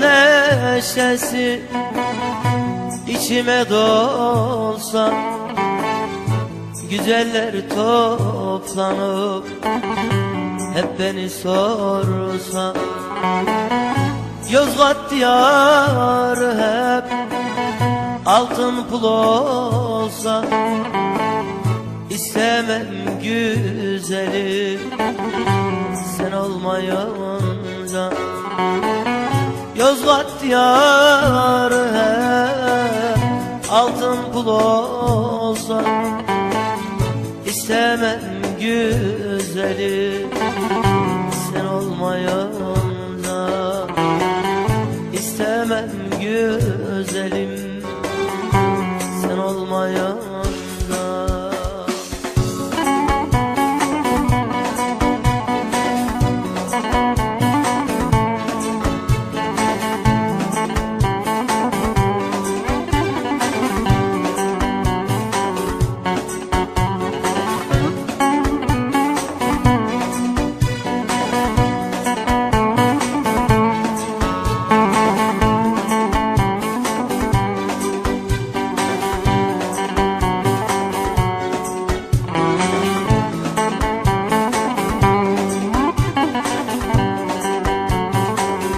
neşesi içime dolsa Güzeller toplanıp hep beni sorsa Yozgat diyarı hep altın pul olsa İstemem güzeli sen olmayınca Diyarı hep altın pul olsa İstemem güzeli sen olmayınca. İstemem güzelim sen olmayınca